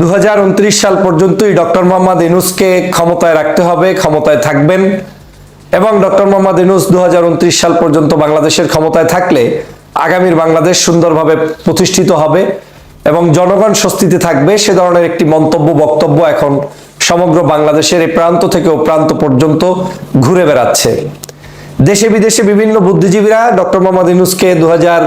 দু হাজার উনত্রিশ সাল পর্যন্তই ডক্টর মোহাম্মদ ইনুসকে ক্ষমতায় রাখতে হবে, ক্ষমতায় থাকবেন। এবং ডক্টর মোহাম্মদ ইনুস দু সাল পর্যন্ত বাংলাদেশের ক্ষমতায় থাকলে আগামীর বাংলাদেশ সুন্দরভাবে প্রতিষ্ঠিত হবে এবং জনগণ স্বস্তিতে থাকবে। সে ধরনের একটি মন্তব্য, বক্তব্য এখন সমগ্র বাংলাদেশের এই প্রান্ত থেকে ও প্রান্ত পর্যন্ত ঘুরে বেড়াচ্ছে। দেশে বিদেশে বিভিন্ন বুদ্ধিজীবীরা ডক্টর মোহাম্মদ ইনুসকে দু হাজার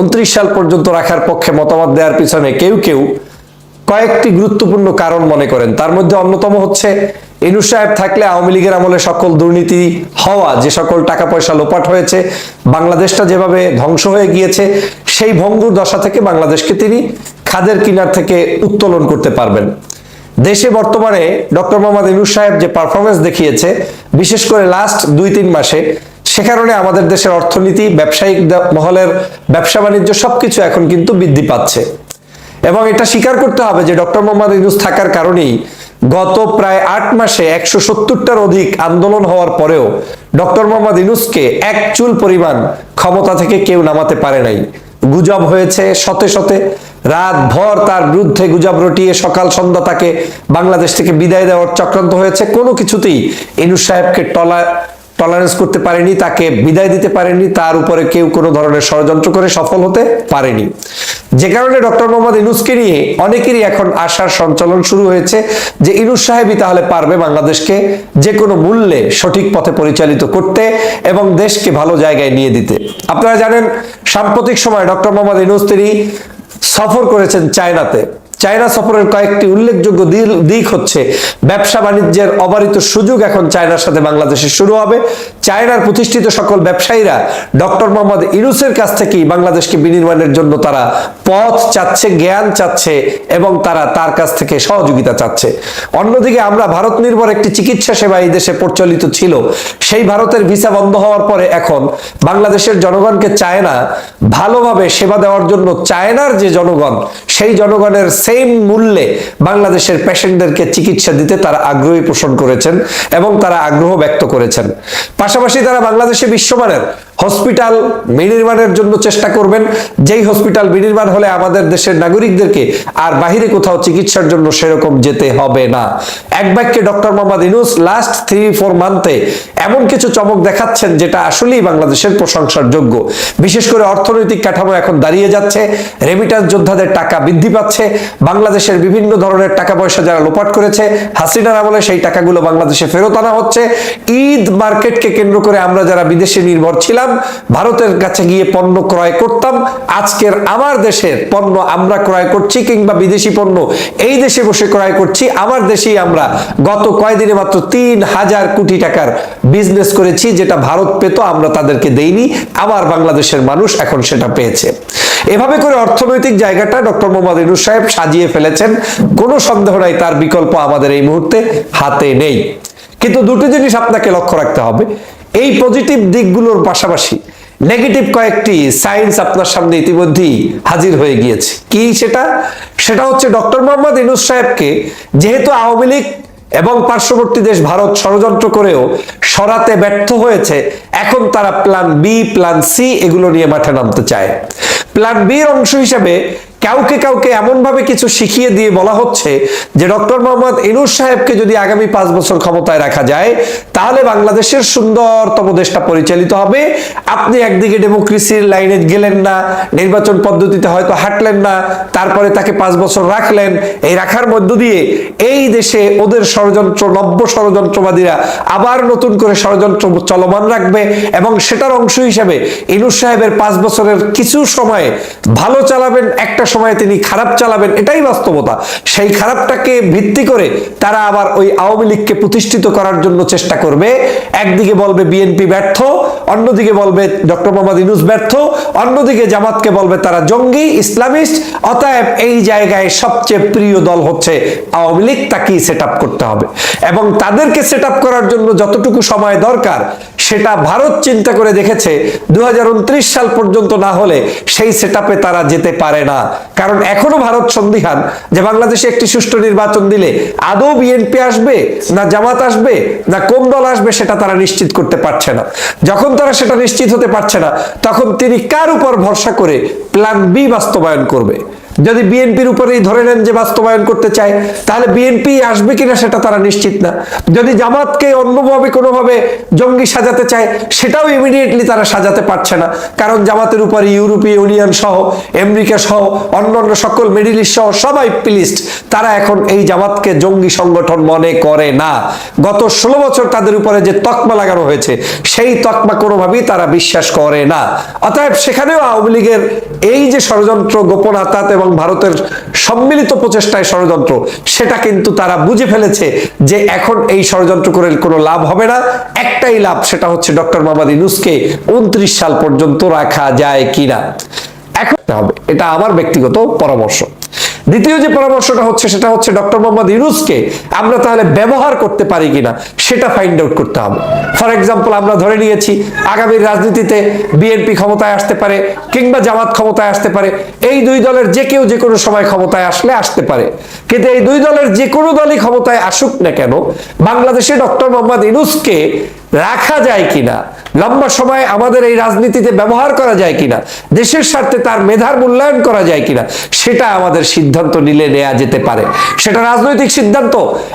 উনত্রিশ সাল পর্যন্ত রাখার পক্ষে মতামত দেওয়ার পিছনে কেউ কেউ কয়েকটি গুরুত্বপূর্ণ কারণ মনে করেন। তার মধ্যে অন্যতম হচ্ছে এনু সাহেব থাকলে আওয়ামী লীগের আমলে সকল দুর্নীতি হওয়া, যে সকল টাকা পয়সা লোপাট হয়েছে, বাংলাদেশটা যেভাবে ধ্বংস হয়ে গিয়েছে, সেই ভঙ্গুর দশা থেকে বাংলাদেশকে তিনি খাদের কিনার থেকে উত্তোলন করতে পারবেন। দেশে বর্তমানে ডক্টর মোহাম্মদ ইনুস সাহেব যে পারফরমেন্স দেখিয়েছে, বিশেষ করে লাস্ট দুই তিন মাসে, সে কারণে আমাদের দেশের অর্থনীতি, ব্যবসায়িক মহলের ব্যবসা বাণিজ্য সবকিছু এখন কিন্তু বৃদ্ধি পাচ্ছে। এবং এটা স্বীকার করতে হবে যে ডক্টর মোহাম্মদ ইউনুস থাকার কারণেই গত প্রায় আট মাসে একশো সত্তরটার অধিক আন্দোলন হওয়ার পরেও ডক্টর মোহাম্মদ ইউনুসকে এক চুল পরিমাণ ক্ষমতা থেকে কেউ নামাতে পারে নাই। গুজব হয়েছে শতে শতে। রাত ভর তার বিরুদ্ধে গুজব রটিয়ে সকাল সন্ধ্যা তাকে বাংলাদেশ থেকে বিদায় দেওয়ার চক্রান্ত হয়েছে। কোনো কিছুতেই ইনুস সাহেবকে টলা টলারেন্স করতে পারেনি, তাকে বিদায় দিতে পারেনি, তার উপরে কেউ কোনো ধরনের ষড়যন্ত্র করে সফল হতে পারেনি। যে কারণে ডক্টর মোহাম্মদ ইনুসকে নিয়ে অনেকেরই এখন আশার সঞ্চালন শুরু হয়েছে যে ইনুস সাহেবই তাহলে পারবে বাংলাদেশকে যে কোনো মূল্যে সঠিক পথে পরিচালিত করতে এবং দেশকে ভালো জায়গায় নিয়ে দিতে। আপনারা জানেন, সাম্প্রতিক সময় ডক্টর মোহাম্মদ ইনুস তিনি সফর করেছেন চায়নাতে। চায়না সফরের কয়েকটি উল্লেখযোগ্য দিক হচ্ছে, ব্যবসা বাণিজ্যের অবারিত সুযোগ এখন চায়নার সাথে বাংলাদেশে শুরু হবে। চায়নার প্রতিষ্ঠিত সকল ব্যবসায়ীরা ডক্টর মোহাম্মদ ইনুসের কাছ থেকেই বাংলাদেশকে বিনির্মাণের জন্য তারা পথ চাচ্ছে, জ্ঞান চাচ্ছে এবং তারা তার কাছ থেকে সহযোগিতা চাচ্ছে। অন্যদিকে আমরা ভারত নির্ভর একটি চিকিৎসা সেবা এই দেশে প্রচলিত ছিল। সেই ভারতের ভিসা বন্ধ হওয়ার পরে এখন বাংলাদেশের জনগণকে চায়না ভালোভাবে সেবা দেওয়ার জন্য চায়নার যে জনগণ, সেই জনগণের সেম মূল্যে বাংলাদেশের পেশেন্টদেরকে চিকিৎসা দিতে তারা আগ্রহী পোষণ করেছেন এবং তারা আগ্রহ ব্যক্ত করেছেন। পাশাপাশি তারা বাংলাদেশে বিশ্বমানের হসপিটাল বিনির্মাণের জন্য চেষ্টা করবেন। যেই হসপিটাল বিনির্মাণ হলে আমাদের দেশের নাগরিকদেরকে আর বাহিরে কোথাও চিকিৎসার জন্য সেরকম যেতে হবে না। এক বাক্যে doctor Muhammad Yunus last three four মান্থে এমন কিছু চমক দেখাচ্ছেন যেটা আসলেই বাংলাদেশের প্রশংসার যোগ্য। বিশেষ করে অর্থনৈতিক কাঠামো এখন দাঁড়িয়ে যাচ্ছে রেমিটান্স যোদ্ধাদের টাকা বৃদ্ধি পাচ্ছে, বাংলাদেশের বিভিন্ন ধরনের টাকা পয়সা যারা লোপাট করেছে, হাসিনার আমলে সেই টাকাগুলো বাংলাদেশে ফেরত আনা হচ্ছে। ঈদ মার্কেটকে কেন্দ্র করে আমরা যারা বিদেশে নির্ভর ছিলাম ভারতের কাছে গিয়ে পণ্য ক্রয় করতাম, আজকের আমার দেশের পণ্য আমরা ক্রয় করছি কিংবা বিদেশি পণ্য এই দেশে বসে ক্রয় করছি, আমার দেশেই আমরা গত কয়দিনে মাত্র তিন হাজার কোটি টাকার বিজনেস করেছি, যেটা ভারত পেত, আমরা তাদেরকে দেইনি আবার বাংলাদেশের মানুষ এখন সেটা পেয়েছে। এভাবে করে অর্থনৈতিক জায়গাটা ডক্টর মোহাম্মদ ইনুস সাহেব সাজিয়ে ফেলেছেন, কোনো সন্দেহ নাই, তার বিকল্প আমাদের এই মুহূর্তে হাতে নেই। কিন্তু দুটো জিনিস আপনাকে লক্ষ্য রাখতে হবে এই পজিটিভ দিকগুলোর পাশাপাশি নেগেটিভ কয়েকটি সায়েন্স আপনার সামনে ইতিমধ্যেই হাজির হয়ে গিয়েছে। কি সেটা? সেটা হচ্ছে ডক্টর মোহাম্মদ ইনুস সাহেবকে যেহেতু আওয়ামী লীগ এবং পার্শ্ববর্তী দেশ ভারত ষড়যন্ত্র করেও সরাতে ব্যর্থ হয়েছে, এখন তারা প্ল্যান বি প্ল্যান সি এগুলো নিয়ে মাঠে নামতে চায়। প্ল্যান বির অংশ হিসেবে কাউকে কাউকে এমন ভাবে কিছু শিখিয়ে দিয়ে বলা হচ্ছে যে ডক্টর মোহাম্মদ ইনুস সাহেবকে যদি আগামী পাঁচ বছর ক্ষমতায় রাখা যায়, তাহলে বাংলাদেশের সুন্দরতম দেশটা পরিচালিত হবে। আপনি একদিকে ডেমোক্রেসির লাইনে গেলেন না, নির্বাচন পদ্ধতিতে হয়তো হাঁটলেন না, তারপরে তাকে পাঁচ বছর রাখলেন। এই রাখার মধ্য দিয়ে এই দেশে ওদের ষড়যন্ত্র, নব্য ষড়যন্ত্রবাদীরা আবার নতুন করে ষড়যন্ত্র চলমান রাখবে এবং সেটার অংশ হিসেবে ইনুস সাহেবের পাঁচ বছরের কিছু সময়ে ভালো চালাবেন একটা সময়ে তিনি খারাপ চালাবেন, এটাই বাস্তবতা। সেই খারাপটাকে ভিত্তি করে তারা আবার ওই আওয়ামী লীগকে প্রতিষ্ঠিত করার জন্য চেষ্টা করবে। একদিকে বলবে বিএনপি ব্যর্থ, অন্যদিকে বলবে ডক্টর মোহাম্মদ ইনুস ব্যর্থ, অন্যদিকে জামাতকে বলবে তারা জঙ্গি, ইসলামিস্ট। অতএব এই জায়গায় সবচেয়ে প্রিয় দল হচ্ছে আওয়ামী লীগ, তাকেই সেট করতে হবে। এবং তাদেরকে সেট করার জন্য যতটুকু সময় দরকার, সেটা ভারত চিন্তা করে দেখেছে দু হাজার উনত্রিশ সাল পর্যন্ত না হলে সেই সেট তারা যেতে পারে না। কারণ এখনও ভারত সন্দিহান যে বাংলাদেশে একটি সুষ্ঠু নির্বাচন দিলে আদৌ বিএনপি আসবে না জামাত আসবে না কোন দল আসবে সেটা তারা নিশ্চিত করতে পারছে না। যখন তারা সেটা নিশ্চিত হতে পারছে না, তখন তিনি কার উপর ভরসা করে প্ল্যান বি বাস্তবায়ন করবে? যদি বিএনপির উপরেই ধরে নেন যে বাস্তবায়ন করতে চায়, তাহলে বিএনপি আসবে কিনা সেটা তারা নিশ্চিত না। যদি জামাতকে অন্যভাবে কোনোভাবে জঙ্গি সাজাতে চায়, সেটাও ইমিডিয়েটলি তারা সাজাতে পারছে না। কারণ জামাতের উপরে ইউরোপীয় ইউনিয়ন সহ, আমেরিকা সহ, অন্যান্য সকল মিডিল ইস্ট সহ সবাই প্লিস্ট তারা এখন এই জামাতকে জঙ্গি সংগঠন মনে করে না। গত ষোলো বছর তাদের উপরে যে তকমা লাগানো হয়েছে, সেই তকমা কোনোভাবেই তারা বিশ্বাস করে না। অতএব সেখানেও আওয়ামী লীগের এই যে ষড়যন্ত্র গোপন আতাত এবং ভারতের সম্মিলিত প্রচেষ্টায় ষড়যন্ত্র, সেটা কিন্তু তারা বুঝে ফেলেছে যে এখন এই ষড়যন্ত্র করে কোনো লাভ হবে না। একটাই লাভ, সেটা হচ্ছে ডক্টর মোহাম্মদ ইউনুসকে উনত্রিশ সাল পর্যন্ত রাখা যায় কিনা। এখন হবে, এটা আমার ব্যক্তিগত পরামর্শ। দ্বিতীয় যে পরামর্শটা হচ্ছে, সেটা হচ্ছে ডক্টর মোহাম্মদ ইউনুসকে আমরা তাহলে ব্যবহার করতে পারি কিনা, সেটা ফাইন্ড আউট করতে হবে। ফর এক্সাম্পল আমরা ধরে নিয়েছি, আগামীর রাজনীতিতে বিএনপি ক্ষমতায় আসতে পারে, কিংবা জামাত ক্ষমতায় আসতে পারে, এই দুই দলের যে কেউ যে কোনো সময় ক্ষমতায় আসলে আসতে পারে। কিন্তু এই দুই দলের যে কোনো দলই ক্ষমতায় আসুক না কেন, বাংলাদেশে ডক্টর মোহাম্মদ ইউনুসকে রাখা যায় কিনা? লম্বা সময় আমাদের এই রাজনীতিতে ব্যবহার করা যায় কিনা? দেশের স্বার্থে তার মেধার মূল্যায়ন করা যায় কিনা? সেটা আমাদের সিদ্ধান্ত নিলে নেওয়া যেতে পারে। সেটা রাজনৈতিক সিদ্ধান্ত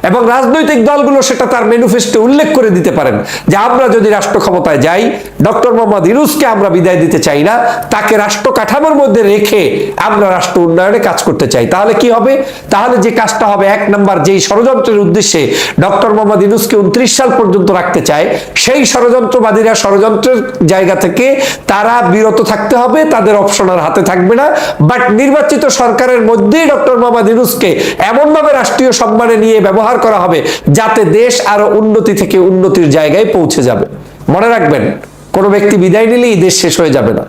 এবং রাজনৈতিক দলগুলো সেটা তার ম্যানিফেস্টো উল্লেখ করে দিতে পারেন যে আমরা যদি রাষ্ট্র ক্ষমতায় যাই, ডক্টর মোহাম্মদ ইউনুসকে আমরা বিদায় দিতে চাই না, তাকে রাষ্ট্র কাঠামোর মধ্যে রেখে আমরা রাষ্ট্র উন্নয়নে কাজ করতে চাই। তাহলে কি হবে? তাহলে যে কাজটা হবে, এক নাম্বার যেই ষড়যন্ত্রের উদ্দেশ্যে ডক্টর মোহাম্মদ ইউনুসকে উনত্রিশ সাল পর্যন্ত রাখতে চায় সেই ষড়যন্ত্রবাদীরা ষড়যন্ত্রের জায়গা থেকে তারা বিরত থাকতে হবে, তাদের অপশন আর হাতে থাকবে না। বাট নির্বাচিত সরকারের মধ্যেই ডক্টর মোহাম্মদ ইউনুসকে এমনভাবে রাষ্ট্রীয় সম্মানে নিয়ে ব্যবহার করা হবে যাতে দেশ আরও উন্নতি থেকে উন্নতির জায়গায় পৌঁছে যাবে। মনে রাখবেন, কোনো ব্যক্তি বিদায় নিলেই দেশ শেষ হয়ে যাবে না।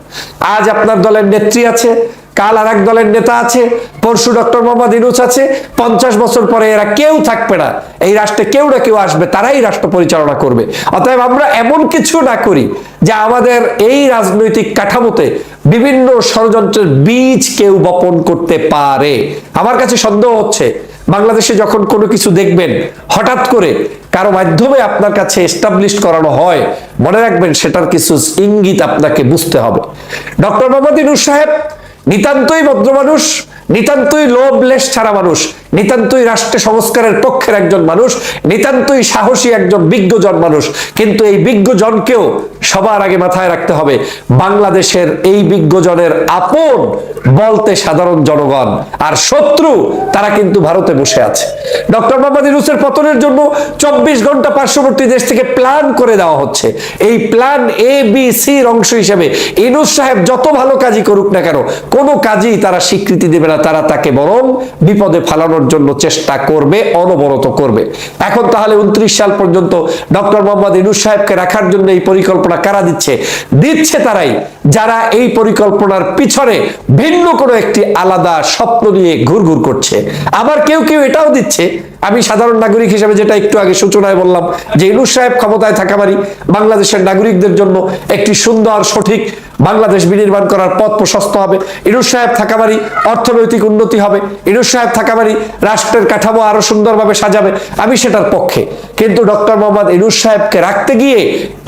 আজ আপনার দলের নেত্রী আছে কাল আর এক দলের নেতা আছে, পরশু ডক্টর মোহাম্মদ ইনুস আছে, পঞ্চাশ বছর পরে এরা কেউ থাকবে না। এই রাষ্ট্রে কেউ না কেউ আসবে, তারাই রাষ্ট্র পরিচালনা করবে। অতএব আমরা এমন কিছু না করি যে আমাদের এই রাজনৈতিক কাঠামোতে বিভিন্ন ষড়যন্ত্রের বীজ কেউ বপন করতে পারে। আমার কাছে সন্দেহ হচ্ছে, বাংলাদেশে যখন কোনো কিছু দেখবেন, হঠাৎ করে কারও মাধ্যমে আপনার কাছে এস্টাবলিশ করানো হয়, মনে রাখবেন সেটার কিছু ইঙ্গিত আপনাকে বুঝতে হবে। ডক্টর মোহাম্মদ ইনুস সাহেব নিতান্তই ভদ্র মানুষ, নিতান্তই লোভ লেশ ছাড়া মানুষ, নিতান্তই রাষ্ট্রে সংস্কারের পক্ষের একজন মানুষ, নিতান্তই সাহসী একজন বিজ্ঞজন মানুষ। কিন্তু এই বিজ্ঞজনকেও সবার আগে মাথায় রাখতে হবে, বাংলাদেশের এই বিজ্ঞজনের আপন বলতে সাধারণ জনগণ আর শত্রু তারা কিন্তু ভারতে বসে আছে। ডক্টর মোহাম্মদ ইউনুসের পতনের জন্য চব্বিশ ঘণ্টা পার্শ্ববর্তী দেশ থেকে প্ল্যান করে দেওয়া হচ্ছে। এই প্ল্যান এ বি সির অংশ হিসেবে ইনুস সাহেব যত ভালো কাজই করুক না কেন, কোনো কাজই তারা স্বীকৃতি দেবে না, তারা তাকে বরং বিপদে ফালানোর জন্য চেষ্টা করবে, অনবরত করবে। এখন তাহলে উনত্রিশ সাল পর্যন্ত ডক্টর মোহাম্মদ ইনুস সাহেবকে রাখার জন্য এই পরিকল্পনা কারা দিচ্ছে? দিচ্ছে তারাই, যারা এই পরিকল্পনার পিছনে ভিন্ন কোনো একটি আলাদা স্বপ্ন নিয়ে ঘুর ঘুর করছে। আবার কেউ কেউ এটাও দিচ্ছে, আমি সাধারণ নাগরিক হিসেবে যেটা একটু আগে সূচনায় বললাম, যে ইনুস সাহেব ক্ষমতায় থাকা বাড়ি বাংলাদেশের নাগরিকদের জন্য একটি সুন্দর সঠিক বাংলাদেশ বিনির্মাণ করার পথ প্রশস্ত হবে। ইনুস সাহেব থাকা বাড়ি অর্থনৈতিক উন্নতি হবে। ইনুস সাহেব থাকা বাড়ি রাষ্ট্রের কাঠামো আরও সুন্দরভাবে সাজাবে। আমি সেটার পক্ষে। কিন্তু ডক্টর মোহাম্মদ ইনুস সাহেবকে রাখতে গিয়ে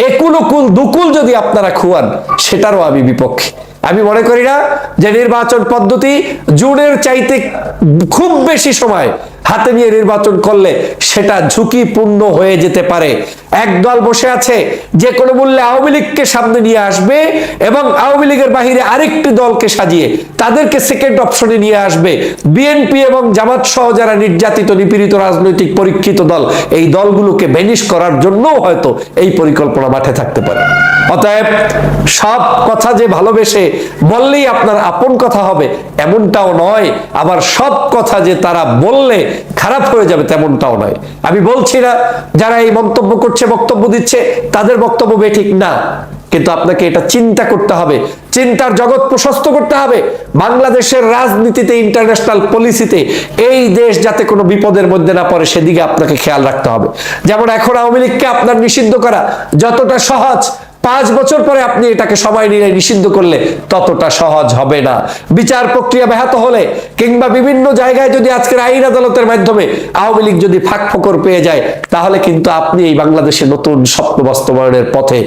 একুল উকুল দুকুল যদি আপনারা খুয়ান, সেটারও আমি বিপক্ষে। আমি মনে করি না যে নির্বাচন পদ্ধতি জুনের চাইতে খুব বেশি সময় হাতে নিয়ে নির্বাচন করলে সেটা ঝুঁকিপূর্ণ হয়ে যেতে পারে। একদল বসে আছে, যে কোনো মূল্যে আওয়ামী লীগকে সামনে নিয়ে আসবে এবং আওয়ামী লীগের বাহিরে আরেকটি দলকে সাজিয়ে তাদেরকে সেকেন্ড অপশনে নিয়ে আসবে। বিএনপি এবং জামাত সহ যারা নির্যাতিত, নিপীড়িত, রাজনৈতিক, পরীক্ষিত দল, এই দলগুলোকে ভ্যানিশ করার জন্য হয়তো এই পরিকল্পনা মাঠে থাকতে পারে। অতএব সব কথা যে ভালোবেসে বললেই আপনার আপন কথা হবে, এমনটাও নয়। আবার সব কথা যে তারা বললে খারাপ হয়ে যাবে তেমনটাও নয়। আমি বলছি না, যারা এই মন্তব্য করছে, বক্তব্য দিচ্ছে, তাদের বক্তব্য বেঠিক না। কিন্তু আপনাকে এটা চিন্তা করতে হবে। চিন্তার জগৎ প্রশস্ত করতে হবে। বাংলাদেশের রাজনীতিতে ইন্টারন্যাশনাল পলিসিতে এই দেশ যাতে কোনো বিপদের মধ্যে না পড়ে, সেদিকে আপনাকে খেয়াল রাখতে হবে। যেমন এখন আওয়ামী লীগকে আপনার নিষিদ্ধ করা যতটা সহজ পাঁচ বছর পরে আপনি এটাকে সময় নিয়ে নিষিদ্ধ করলে ততটা সহজ হবে না। বিচার প্রক্রিয়া ব্যাহত হলে কিংবা বিভিন্ন জায়গায় যদি আজকের আইন আদালতের মাধ্যমে আওয়ামী লীগ যদি ফাঁক ফোকর পেয়ে যায়, তাহলে কিন্তু আপনি এই বাংলাদেশে নতুন স্বপ্ন বাস্তবায়নের পথে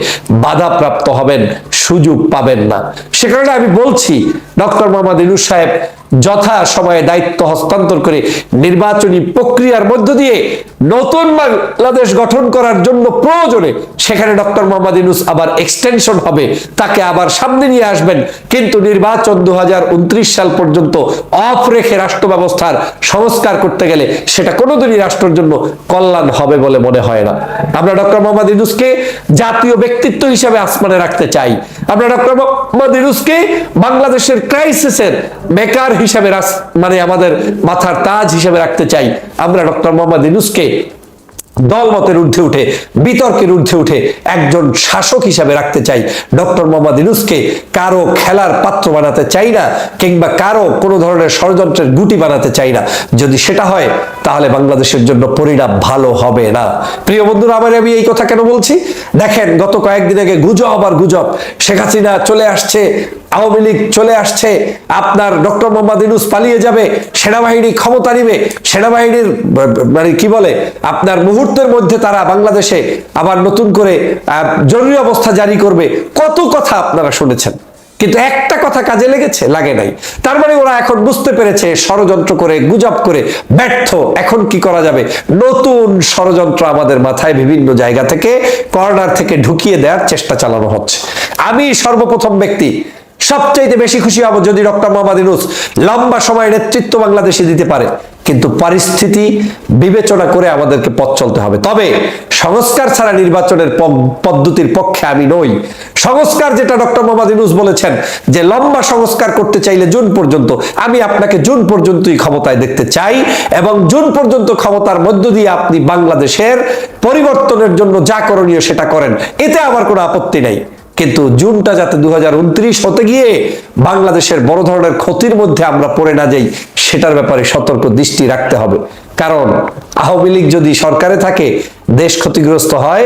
বাধাপ্রাপ্ত হবেন, সুযোগ পাবেন না। সে কারণে আমি বলছি, ডক্টর মোহাম্মদ ইনুস সাহেব যথা সময়ে দায়িত্ব হস্তান্তর করে নির্বাচনী প্রক্রিয়ার মধ্য দিয়ে নতুন বাংলাদেশ গঠন করার জন্য প্রয়োজনে সেখানে ডক্টর মোহাম্মদ ইউনুস আবার এক্সটেনশন হবে। তাকে আবার সামনে নিয়ে আসবেন। কিন্তু নির্বাচন দু সাল পর্যন্ত অফ রেখে রাষ্ট্র ব্যবস্থার সংস্কার করতে গেলে সেটা কোনোদিনই রাষ্ট্রের জন্য কল্যাণ হবে বলে মনে হয় না। আমরা ডক্টর মোহাম্মদ ইউনুসকে জাতীয় ব্যক্তিত্ব হিসেবে আসমানে রাখতে চাই। আমরা ডক্টর মোহাম্মদ ইউনুসকে বাংলাদেশের ক্রাইসিসের মেকার হিসেবে মানে আমাদের মাথার তাজ হিসেবে রাখতে চাই। আমরা ডক্টর মোহাম্মদ ইউনুসকে দলমতের ঊর্ধ্বে উঠে, বিতর্কের ঊর্ধ্বে উঠে একজন শাসক হিসাবে রাখতে চাই। ডক্টর মোহাম্মদ ইউনুসকে কারও খেলার পাত্র বানাতে চাই না, কিংবা কারও কোনো ধরনের ষড়যন্ত্রের গুটি বানাতে চাই না। যদি সেটা হয়, তাহলে বাংলাদেশের জন্য পরিণাম ভালো হবে না। প্রিয় বন্ধুরা, আমার আমি এই কথা কেন বলছি? দেখেন, গত কয়েকদিন আগে গুজব আর গুজব। শেখ হাসিনা চলে আসছে আওয়ামী লীগ চলে আসছে, আপনার ডক্টর মোহাম্মদ ইউনুস পালিয়ে যাবে, সেনাবাহিনী ক্ষমতা নিবে, সেনাবাহিনীর মানে কি বলে, আপনার মুহূর্তের মধ্যে তারা বাংলাদেশে আবার নতুন করে জরুরি অবস্থা জারি করবে। কত কথা আপনারা শুনেছেন, কিন্তু একটা কথা কাজে লেগেছে, লাগে নাই। তার মানে ওরা এখন বুঝতে পেরেছে, ষড়যন্ত্র করে, গুজব করে, ব্যর্থ। এখন কি করা যাবে? নতুন ষড়যন্ত্র আমাদের মাথায় বিভিন্ন জায়গা থেকে, কর্নার থেকে ঢুকিয়ে দেওয়ার চেষ্টা চালানো হচ্ছে। আমি সর্বপ্রথম ব্যক্তি সবচাইতে বেশি খুশি হব যদি ডক্টর মোহাম্মদ ইউনুস লম্বা সময় নেতৃত্ব বাংলাদেশে দিতে পারে। কিন্তু পরিস্থিতি বিবেচনা করে আমাদেরকে পথ চলতে হবে। তবে সংস্কার ছাড়া নির্বাচনের পদ্ধতির পক্ষে আমি নই। সংস্কার যেটা ডক্টর মোহাম্মদ ইউনুস বলেছেন যে লম্বা সংস্কার করতে চাইলে জুন পর্যন্ত, আমি আপনাকে জুন পর্যন্তই ক্ষমতায় দেখতে চাই এবং জুন পর্যন্ত ক্ষমতার মধ্য দিয়ে আপনি বাংলাদেশের পরিবর্তনের জন্য যা করণীয় সেটা করেন। এতে আমার কোনো আপত্তি নেই। কিন্তু জুনটা যাতে দুই হাজার উনত্রিশ হতে গিয়ে বাংলাদেশের বড় ধরনের ক্ষতির মধ্যে আমরা পড়ে না যাই, সেটার ব্যাপারে সতর্ক দৃষ্টি রাখতে হবে। কারণ আওয়ামী লীগ যদি সরকারে থাকে, দেশ ক্ষতিগ্রস্ত হয়।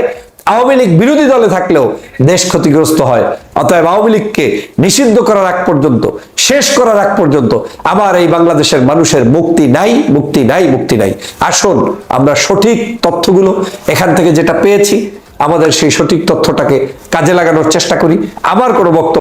আওয়ামী লীগ বিরোধী দলে থাকলেও দেশ ক্ষতিগ্রস্ত হয়। অতএব আওয়ামী লীগকে নিষিদ্ধ করার আগ পর্যন্ত, শেষ করার আগ পর্যন্ত আবার এই বাংলাদেশের মানুষের মুক্তি নাই মুক্তি নাই মুক্তি নাই। আসুন, আমরা সঠিক তথ্যগুলো এখান থেকে যেটা পেয়েছি আমাদের সেই সঠিক তথ্যটাকে কাজে লাগানোর চেষ্টা করি। আবার কোনো বক্তব্য